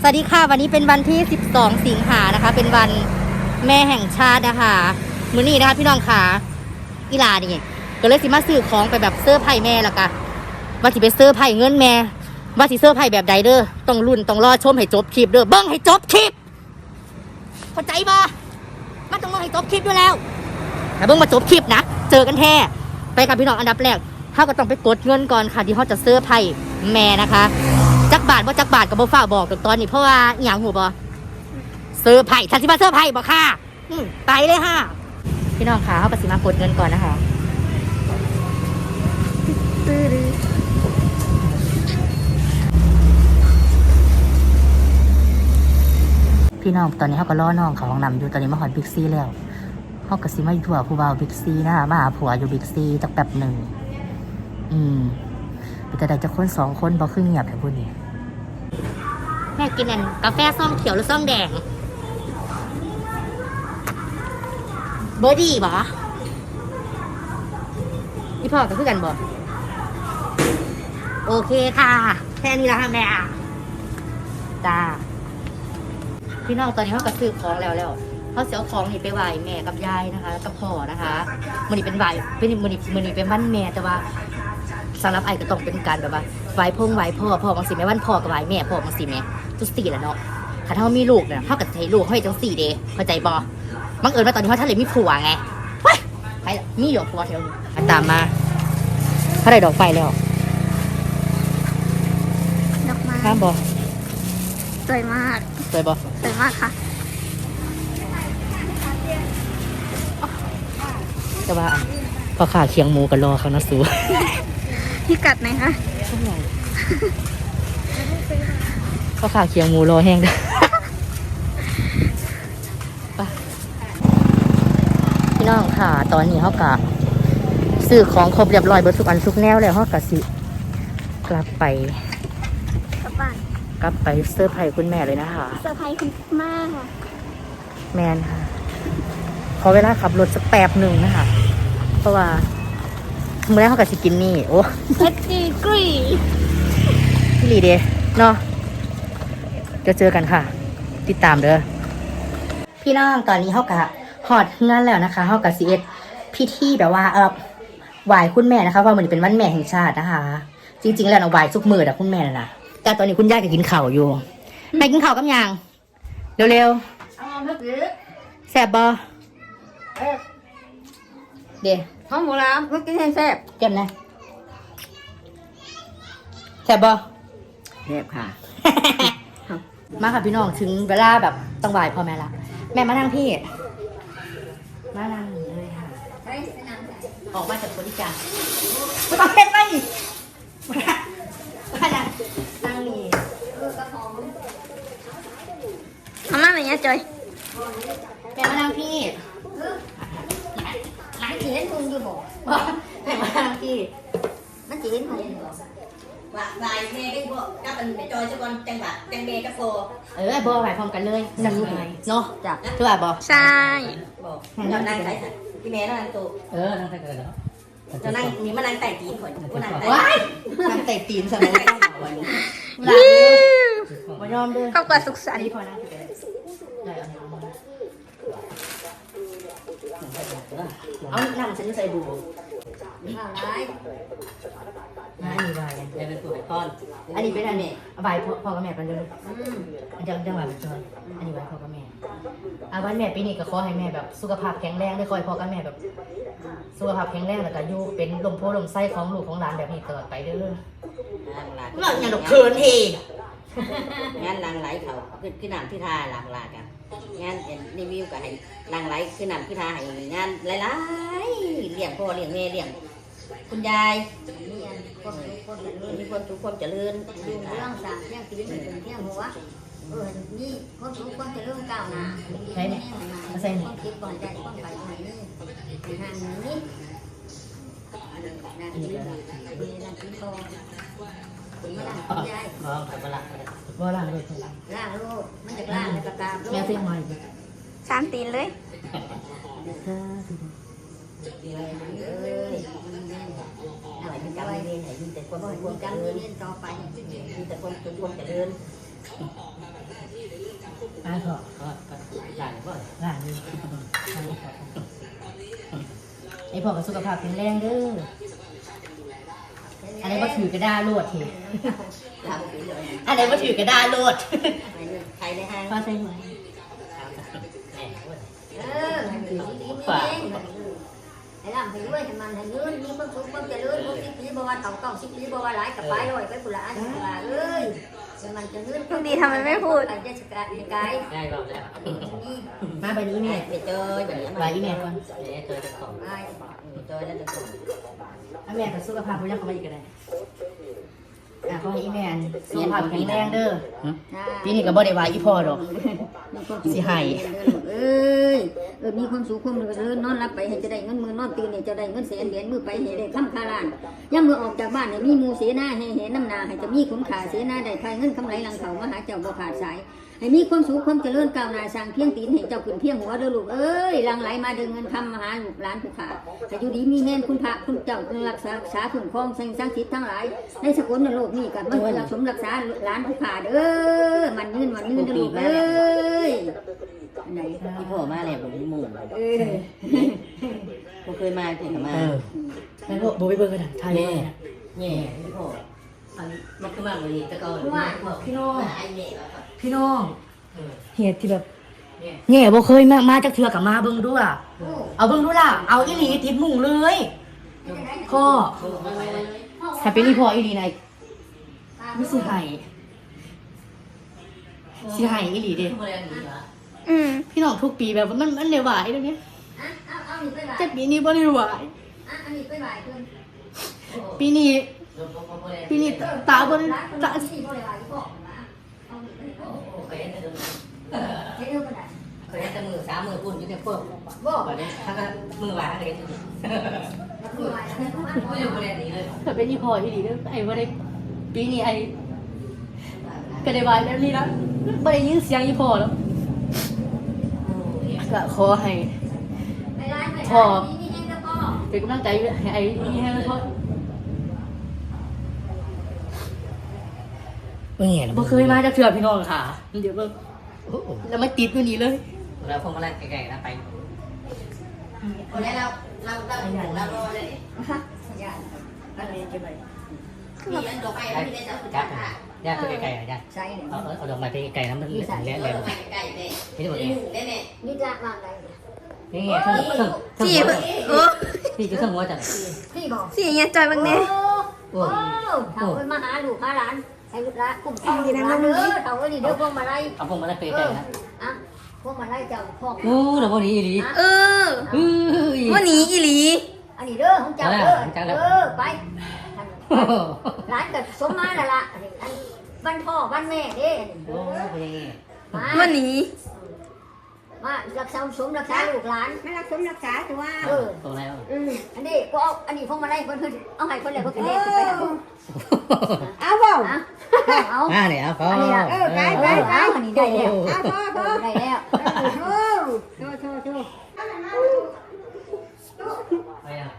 สวัสดีค่ะวันนี้เป็นวันที่ 12 สิงหานะคะ เป็นวันแม่แห่งชาตินะคะมื้อนี้นะคะพี่น้องค่ะอีลานี่ก็เลยสิมาซื้อของไปแบบเสื้อไผ่แม่ละกะว่าสิไปเสื้อไผ่เงินแม่ ว่าสิเสื้อไผ่แบบใดเด้อต้องรุ่นต้องรอชมให้จบคลิปเด้อเบิ้งให้จบคลิปเข้าใจบ่มันต้องเบิ้งให้จบคลิปอยู่แล้วแต่เบิ้งมาจบคลิปนะเจอกันแท้ไปค่ะพี่น้องอันดับแรกเขาก็ต้องไปกดเงินก่อนค่ะที่เขาจะเสื้อไผ่แม่นะคะ บาทว่าจักบาทกับบ่ฟ้าบอกตตอนนี้เพราะว่าอหย่างหูบ่เสื้อไผ่ทันสิมาเสื้อไผ่บ่ค่ะ อืมไปเลยค่ะ พี่น้องค่ะเขาปสิมากดเงินก่อนนะคะพี่น้องตอนนี้เขาก็ล่อน้องเขาห้องนำอยู่ตอนนี้มาหอดบิ๊กซีแล้วเขาก็สิมาอยู่ทั่วผู้บ่าวบิ๊กซีนะคะมาหาผัวอยู่บิ๊กซีจักแป๊บหนึ่งอืมแต่ใดจะคนสองคนบ่ครึ่งเงียบแค่พูดนี้ แม่กินอันกาแฟซ่องเขียวหรือซ่องแดง เบอร์ดี้บ่พี่พ่อกับเพื่อนบ่โอเคค่ะ แค่นี้และค่ะแม่จ้าพี่น้องตอนนี้เขาก็ซื้อของแล้วแล้วเขาเสียของนี่ไปไหวแม่กับยายนะคะแล้วกับพ่อนะคะมันนี่เป็นไหวเป็นมันนี่มันนี่เป็นวันแม่แต่ว่าสำหรับไอ้ก็ต้องเป็นการแบบว่าไหวพงไหวพ่อพ่อบางสิแม่วันพ่อกับไหวแม่พ่อบางสิแม่ ทุกสี่แหละเนาะถ้าเขามีลูกเนี่ยเขาก็จะให้ลูกเขาให้จังสี่เดเข้าใจบ่บังเอิญว่าตอนนี้เขาท่านเลยมีผัวไงเฮ้ยไปละมีหยกผัวแถวนี้อะตามมาเขาได้ดอกไฟแล้วดอกไม้ข้ามบ่สวยมากสวยบ่สวยมากค่ะแต่ว่าพอขาเคียงหมูกันรอเขานะสูพี่กัดไหนคะ ก็ขาเคียงหมูรอแห้งเด้อไปพี่น้องค่ะ ตอนนี้เขากะซื้อของครบเรียบร้อยเบิดทุกอันทุกแนวแล้วเขากะสิ กลับไป กลับบ้านกลับไปเซอร์ไพรส์คุณแม่เลยนะคะเซอร์ไพรส์คุณมากค่ะ แมนค่ะ ขอเวลาขับรถสักแป๊บหนึ่งนะคะ เพราะว่าเมื่อแรกเขากะสิกินนี่ โอ้เพชรดีกรีพี่ลีเดเนาะ จะเจอกันค่ะ ติดตามเด้อพี่น้องตอนนี้เขากะหอดเงินแล้วนะคะเขากะซีเอสพิธีแบบว่าเออไหวคุณแม่นะคะเพราะมันเป็นวันแม่แห่งชาตินะคะ จริง ๆ แล้วนะไหวทุกมือแต่คุณแม่น่ะนะแต่ตอนนี้คุณย่าก็กินข้าวอยู่แม่กินข้าวกับยังเร็วๆแซ่บบอเดี๋ยวห้องหมูน้ำเมื่อกี้ให้แซ่บเก็บนะแซ่บบอแซ่บค่ะ มาค่ะพี่น้องถึงเวลาแบบต้องไหวพ่อแม่ละแม่มานั่งพี่ มานั่งเลยค่ะออกมาจากคนที่จาไม่ต้องเห็นไปมมานั่งนั่งนี่ทำมาแบบนี้จอย กับมันไปจอยซะก่อนจังหวัดจังเมย์กับโฟเออบอกไหวพร้อมกันเลยจังเลยเนาะจ้ะถือว่าบอกใช่บอกเจ้านั่งไหนสัตว์พี่เมย์นั่งตัวเออนั่งแต่เกิดแล้วเจ้านั่งมีมานั่งแต่ตีนข่อยกูนั่งแต่ว้ายนั่งแต่ตีนสมัยนั้นมายอมด้วยครอบครัวสุขสัอันนต์นี้พอนะได้เอาน้ำฉันจะใส่บูข้าวร้าย นะอันนี้ใบเดี๋ยวเป็นตัวไอ้ก้อนอันนี้เป็นอันนี้ใบพ่อพ่อกับแม่กันเลยอืมอันจังจังหวะมันจอยอันนี้ใบพ่อกับแม่อาวันแม่ปีนี้ก็ขอให้แม่แบบสุขภาพแข็งแรงได้คอยพ่อกับแม่แบบ สุขภาพแข็งแรงแล้วก็อยู่เป็นลมโพลมไส้ของลูกของหลานแบบนี้ตลอดไปเด้อนางหลายเราอย่างดอกเคินเองงานนางไหลเขาขึ้นขึ้นน้ำที่ทาหลากหลายกันงานเอ็นรีวิวกับให้นางไหลขึ้นน้ำที่ทาให้งานหลายๆเลี้ยงพ่อเลี้ยงแม่เลี้ยง คุณยายมีอันความสุขความเจริญมีความสุขความเจริญเรื่องสามเรื่องชีวิตเป็นเรื่องหัวเออนี่คนรู้คนจะเรื่องก้าวหน้าคนคิดก่อนใจคนไปไหนนี่ทางนี้นั่นนี่นั่นกินโตคุณมาล่างคุณยายอ๋อขับมาละบ่ล่างเลยล่างลูกมันจะล่างแล้วก็ตามลูแม่กซื้อมาสามตีนเลย เอ้ยอะไรเป็นกรรมเวรไหนมีแต่ความบ่สุขความเจการรินต่อไปมีแต่ความสุขควเจริญอะพอก็หลานก็หลานนี่ไอ้พ่อกับสุขภาพแข็งแรงเด้ออันนี้ว่าถือกระดาโลดเถอะลาบุรีเลยอันนี้ว่าถือกระดาโลดใครในห้างป้าใส่ไหมเออให้ดีดีมีแรง ให้ร่ำให้รวยให้มันให้เงินมีความสุขความเจริญความสิบปีบ่ว่าเต่าเก่าสิบปีบ่ว่าหลายกับไปลอยไปปุระอันปุระเอ้ยให้มันเจะเงินพรุ่งนี้ทำไมไม่พูด อาจจะสกัดให้กายได้บอกแล้วนี่มาไปดูแม่นี่ไปเจอแบบนี้ไปอีแม่ก่อนแม่เจอจะส่งไปเจอแล้วจะส่งเอาแม่กับสุขภาพเขายังเขามาอีกกันได้ อะขอให้อีแม่สุขภาพแข็งแรงเด้อปีนี้ก็บ่ได้ว่าอีพ่อดอกสิให้เอ้ยเออมีความสุขความเจริญนอนรับไปให้จะได้เงินมือนอนตื่นเนี่ยจะได้เงินแสนเหรียญมือไปให้ได้ค้ำคาล้านย่ามมือออกจากบ้านให้มีหมูเสนาให้เห็นน้ำนาให้จะมีขุนขาเสนาได้ใครเงินคำไหลหลังเขามาหาเจ้าบ่ขาดสาย ให้มีความสุขความเจริญก้าวหน้าสร้างเพียงตีนให้เจ้าขึ้นเพียงหัวเด้อลูกเอ้ยหลังไหลมาเดินเงินคำมาหาลูกหลานผู้ขาให้อยู่ดีมีแห้งคุณพระคุณเจ้าคุณรักษารักษาคุ้มครองสิ่งศักดิ์สิทธิ์ทั้งหลายในสกุลในโลกนี้กันมันรักสมรักษาหลานผู้ขาเด้อมันยืนมันยืนเด้อลูกเอ้ยอันไหนที่พ่อมาแล้วผมหมู่เออผมเคยมาที่มาเออแม่ก็บ่ไปเบิ่งกันนะทายแม่แม่แม่ที่พ่อ มัขึ้นมาเลยจาต่ก่อนมาพี่น้องพี่น้องเหตุที่แบบเงี้ยบ่เคยมามาจากเถือกับมาเบิ้งด้วยเอาเบิ้งด้วยล่ะเอาอีหลีติดมุ่งเลยพ่อถ้าเปรี่พ่ออีหลีไหนไม่สิหายสิหายอีหลีเด้พี่น้องทุกปีแบบมันมันเลวไหวตรงเนี้ยจะปีนี้บ่เลวไหวปีนี้ Pini tak tak pun tak. Kau yang temu, sama pun jadi apa? Bo, balik. Hanya mengawal hari itu. ไม่ไะเด็นนี้เลยเกิดเป็นยี่พอที่ดีเนอะไอ้บ่ได้ปีนี้ไอ้กระด้บายแบบนี้แล้วบ่ได้ยิ่งเสียงยี่พอแล้วก็ขอให้พ่อเป็นกำลังใจให้ไอ้นี่ให้พ่อ เงี้ยบ่เคยมาจากเถื่อพี่น้องค่ะ เดี๋ยวเบิ่งแล้วมาติดอยู่นี่เลยเราคงมาเล่นไก่ๆนะไปคนนี้เราเราเราเรารอเลยอย่าอันนี้เก็บไว้มีเล่นดอกไม้แล้วมีเล่นดอกจับย่าตัวไก่ๆย่าใช่เนี่ยเอาเอาดอกไม้ไปไก่น้ำมันเละเละไก่เด็นี่หมดเลยนี่ละวางได้นี่ไงทั้งทั้งทั้งสี่หัวโอ้พี่ก็ทั้งหัวจังพี่บอกสี่เงี้ยจอยบางโอ้เนี่ยโอ้เขาเอ้ยมาหาลูกหาหลาน ให้ลูกหลานคุ้มครองลูกหลานเด้อเขาเอ้ยนี่เด้อพวกมาไล่เอาพวกมาเล่นไก่ๆนะอะพวกมาไล่เจ้าพ่อโอ้เดี๋ยวพวกนี้อีหลีเออเฮ้ยวันนี้อีหลีอันนี้เด้อของเจ้าเด้อเออไปร้านกับสมมาแล้วล่ะอันนี้อันบ้านพ่อบ้านแม่เด้โอ้เป็นยังไงมาวันนี้ มารักษาสมรักษาลูกหลานไม่รักสมรักษาตัวเออตรงแล้วอืมอันนี้ก็เอาอันนี้พวกมาไล่เพิ่นเอาให้คนแรกเพิ่นเด็กไปเอาเอาเปล่าเอาอ่าเนี่ยพ่ออันนี้ล่ะเออไปไปไปอันนี้ได้แล้วเอาพ่อพ่อได้แล้วโอ้โชว์โชว์โชว์ไปอะ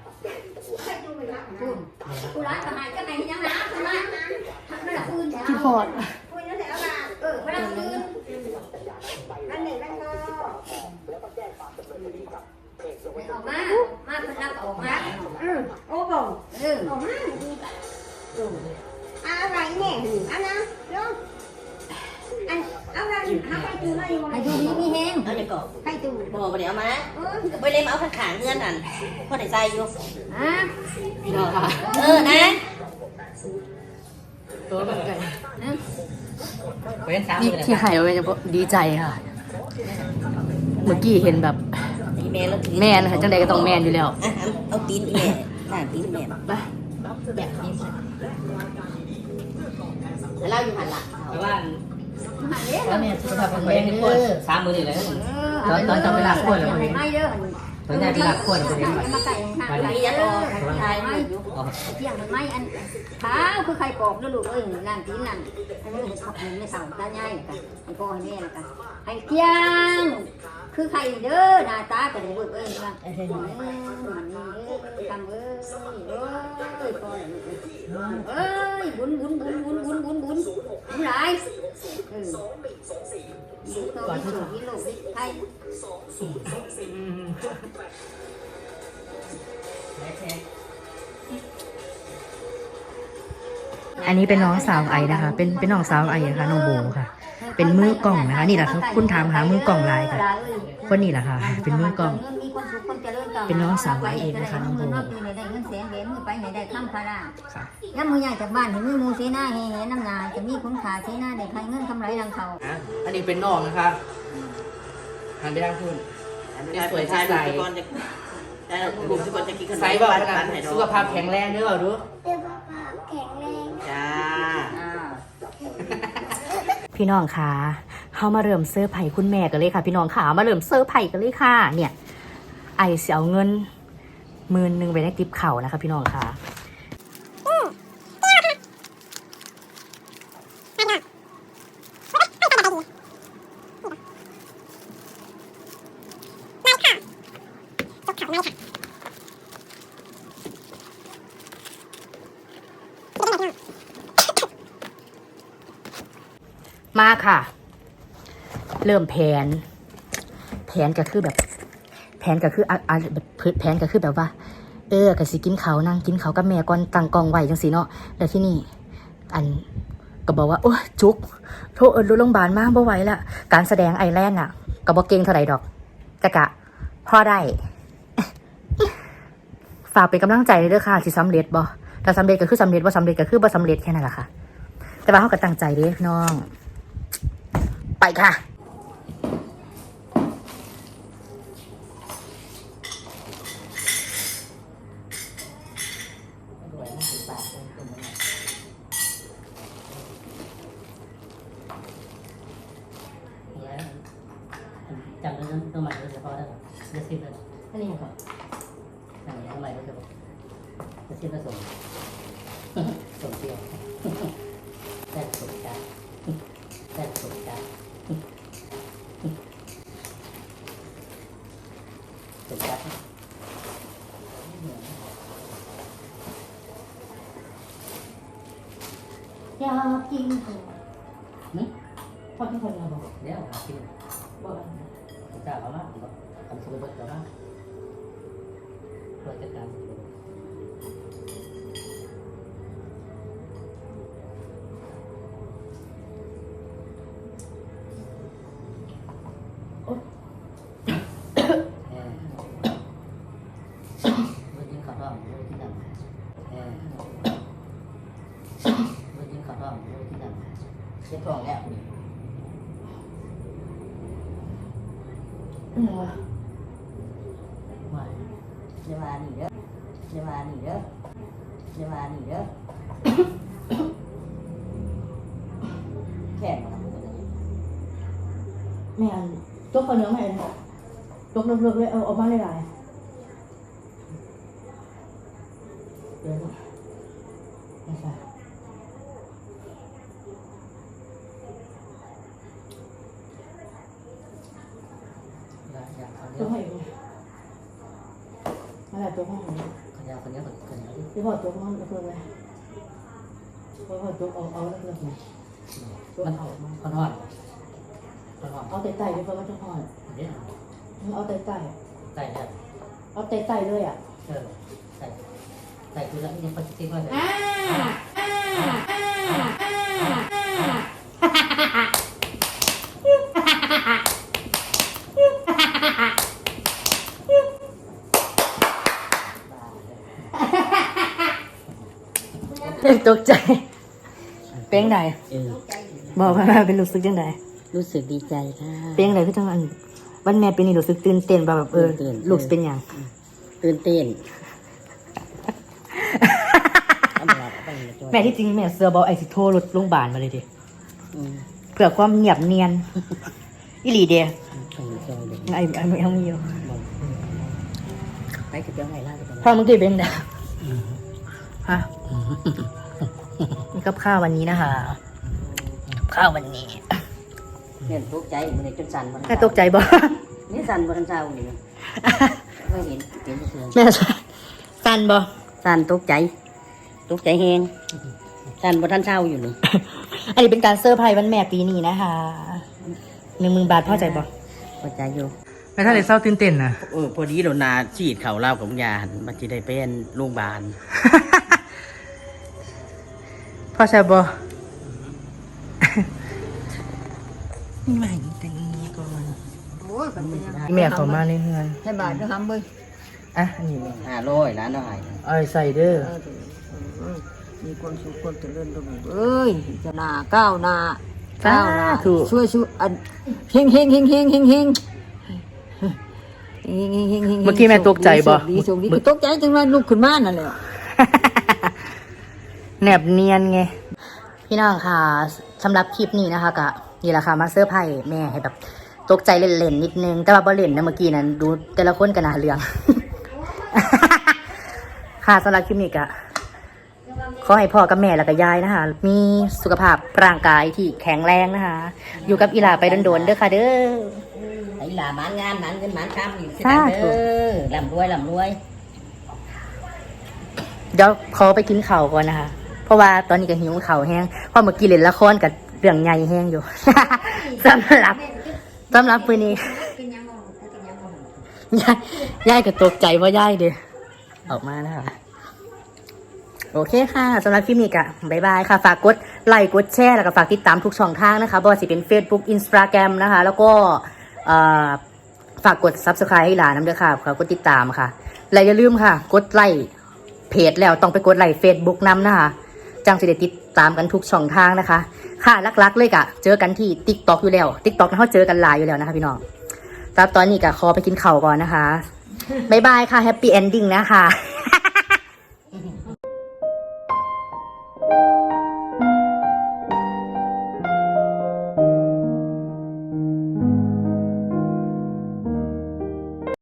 คุณกูร้านก็หายก็ไหนยังนะคุณร้านนั่นแหละคืนที่พอดคุยแล้วแต่เอาละเออไม่ได้คืน ออกมา มาคนนักออกมาอืมโอ้อกอออกมาอืมอะไรเนี่ยอันนั้นเนอันอาใรตื่ดูไหดูมีมีแห้งเอาเดี๋ยวก่อนบอกว่าเดี๋ยวเอามาเอไปเลยมเอาขาเงื่อนนั่นพ่อไหนใจอยู่อะเออนะตัวแบบไงนี่ที่หายไปจะดีใจค่ะ เมื่อกี้เห็นแบบ แม่แล้วแม่นะคะจังใดก็ต้องแม่นอยู่แล้วอะเอาตีนแม่หน้าตีนแม่ไปแบบนี้แล้วเราอยู่หันหลังแต่ว่ามาเด้อแล้วแม่สุขภาพแข็งไปแรงเล่นเด้อสามมือนี่เลยเออไม่เด้อตอนนี้เวลาควรมาไก่ห่างวันไก่นี้เด้ยัดอออกทายไม่อยู่เที่ยงมันไม่อันขาวคือไข่ปอกนะลูกเอ้ยนั่งตีนั่งอันนี้มันขับมันไม่สั่งตาใหญ่กันให้พ่อให้แม่แล้วกันให้เที่ยง คือไข่เด้อหน้าตากันลูกเอ้ยนะเออมันนี่ทำเอ้ยเอ้ยพ่อเอ้ยบุญบุญบุญบุญบุญบุญบุญบุญหลายเออลูกไทยอันนี้เป็นน้องสาวไอนะคะ เป็นเป็นน้องสาวไอนะคะน้องโบค่ะ เป็นมือกล่องนะคะ นี่แหละคือคุณถามหามือกล่องลายค่ะคนนี้แหละค่ะ เป็นมือกล่องมีความสุขความเจริญก้าวหเป็นน้องสาวไว้เองนะคะน้องโบเงินปีไหนได้เงินแสนเหรียญมือไปไหนได้ข้ามพาราค่ะย่ำมือใหญ่จากบ้านเห็นมือมูเสนาเฮเฮน้ำนาจะมีคุณค่าเสนาได้ใครเงินกำไรรังเขาอะอันนี้เป็นน้องนะคะหันไปทางคุณนี่สวยใช่ไหมก่อนจะได้กลุ่มทุกคนจะกินขนมไซส์บอกปันขนาปัดนให้สุขภาพแข็งแรงเด้อดูเดี๋ยวป้าป้าแข็งแรง จ้า พี่น้องคะเขามาเริ่มเซอร์ไผ่คุณแม่กันเลยค่ะ พี่น้องค่ะมาเริ่มเซอร์ไผ่กันเลยค่ะ เนี่ย ไอเสียเอาเงินหมื่นหนึ่งไปในติปเข่านะคะ พี่น้องค่ะ มาค่ะ เริ่มแผน แผนก็คือแบบ แผนก็คืออะอะแผนก็คือแบบว่า เออก็สิกินเขาวนั่งกินเขาวกับแม่ก่อนตั้งกองไว้จังสีเนาะแล้วที่นี่ อันก็บอกว่า โอ้ยจุกโทรเอิญรถโรงพยาบาลมากบ่ไหวละการแสดงไอแลนด์อะก็บ่เก่งเท่าไหร่ดอกจะกะพ่อได้ ฝากเป็นกำลังใจเลยเด้อค่ะสิสำเร็จบ่ถ้าสำเร็จก็คือสำเร็จบ่สำเร็จก็คือบ่สำเร็จแค่นั้นแหละค่ะ แต่ว่าเขาก็ตั้งใจเด้พี่น้อง ไปค่ะ ทำสมุดเอาล จะมาหนีเด้อจะมาหนีเด้อจะมาหนีเด้อแค่มาแม่อันจกข้าวเหนื้อแม่เลยจกเลิกๆเลยเอาเอามาหลายๆเดี๋ยวนะไม่ใช่ อยากเขา จ เลี้ย ก ว ให้อีก นั่นแหละจกให้อีกเขาอยากเขาเลี้ยวเขาวที่ที่พ่อจกมันเลิกๆเลยพ่อพ่อจกเอาเอาแล้วกันมันเอามาเขานอนเขานอนเอาไต่ไต่ดีกว่ามันจะห่อนเดี๋ยเอาไต่ไต่ได้ๆเอาไต่ไต่เลยอะเออไต่ไต่คือแล้วยังปฏิเสธว่าอ่าอ่าอ่า ตกใจ เป็นไงเออบอกมาเป็นรู้สึกยังไงรู้สึกดีใจค่ะเป็นยังไงคือจังอันวันแม่เป็นนี่รู้สึกตื่นเต้นว่าแบบเออตื่นเต้นลูกสิเป็นหยังตื่นเต้นแม่ที่จริงแม่เสือบอไอซิโทรรถโรงพยาบาลมาเลยดิอืมเพื่อความเงียบเนียนอีหลีเดียส่งซอยเด็กไอ้ไอ้ไม่เอามีอยู่ไปกับเจ้าไงล่ะกับพ่อมึงกี่เป็นไงฮะ นี่กับข้าววันนี้นะคะกับข้าววันนี้เนี่ยตกใจมันเลยจนสั่นมันแม่ตกใจบ่นี่สั่นบนเช้าอยู่นี่ไม่เห็นเห็นเสือแม่สันบ่สั่นตกใจ ตกใจแหงสั่นบนท่านเช้าอยู่นี่อันนี้เป็นการเซอร์ไพรส์วันแม่ปีนี้นะคะหนึ่งหมื่นบาทพ่อใจบ่เข้าใจอยู่ไม่ท่านเลยเศร้าตื่นเต้นนะเออพอดีโดนนาฉีดเขาเล่าของยามันจะได้เป็นโรงพยาบาล พอใช่บ่ไม่มาหิแตงเงียก่อนโอ้ยแบบนแม่เขามาในเฮือนให้บาทก็วยครับยอะอันนี้ห้าร้อยล้านเท่ายหร่เอ้ยใส่เด้อมีความสุขความเจริญรุ่เอ้ยจะนาก้าวนาก้าวนาช่วยช่วยอันเฮงเฮงเฮงเฮงเฮงเฮงเฮงเฮงเฮงเมื่อกี้แม่ตกใจบ่ตกใจจังเลยลุกขึ้นมานั่นแหละ แนบเนียนไง พี่น้องค่ะสำหรับคลิปนี้นะคะก็นี่แหละค่ะมาเซอร์ไพรส์แม่ให้แบบตกใจเล่นๆนิดนึง แต่ว่าบ่เล่นนะเมื่อกี้นั้นดูแต่ละคนกันนาเรื่อง ค่ะสำหรับคลิปนี้ก็ขอให้พ่อกับแม่แล้วก็ยายนะคะ มีสุขภาพร่างกายที่แข็งแรงนะคะ อยู่กับอีหลาไปโดนๆเด้อค่ะ เด้อไอ้หลาหมานงานหมานเงินหมานคำอยู่ที่สานั่นธุเด้อลำรวยลำรวย เดี๋ยวขอไปกินข้าวก่อนนะคะ เพราะว่าตอนนี้ก็หิวเข้าแห้งเพราะเมื่อกี้เล่นละครกับเรื่องใหญ่แห้งอยู่ สำหรับสำหรับปืนนี้ยายยายก็ตกใจเพราะยายเด้อออกมานะคะโอเคค่ะสำหรับคลิปนี้ก็บายบายค่ะ ฝากกดไลค์กดแชร์แล้วก็ฝากติดตามทุกช่องทางนะคะบ่ว่าสิเป็น Facebook Instagram นะคะ แล้วก็ฝากกด Subscribe ให้หลานน้ำเด้อค่ะฝากกดติดตามค่ะ และอย่าลืมค่ะ กดไลค์เพจแล้วต้องไปกดไลค์ Facebook นำนะคะ จังสิได้ติดตามกันทุกช่องทางนะคะ ค่ะลักๆ เลยกะ เจอกันที่ติ๊กต็อยู่แล้ว TikTok นะเขาเจอกันหลายอยู่แล้วนะคะพี่น้องตอนนี้กะขอไปกินข่าก่อนนะคะบายบายค่ะแฮปปี้เอนดิ้งนะคะ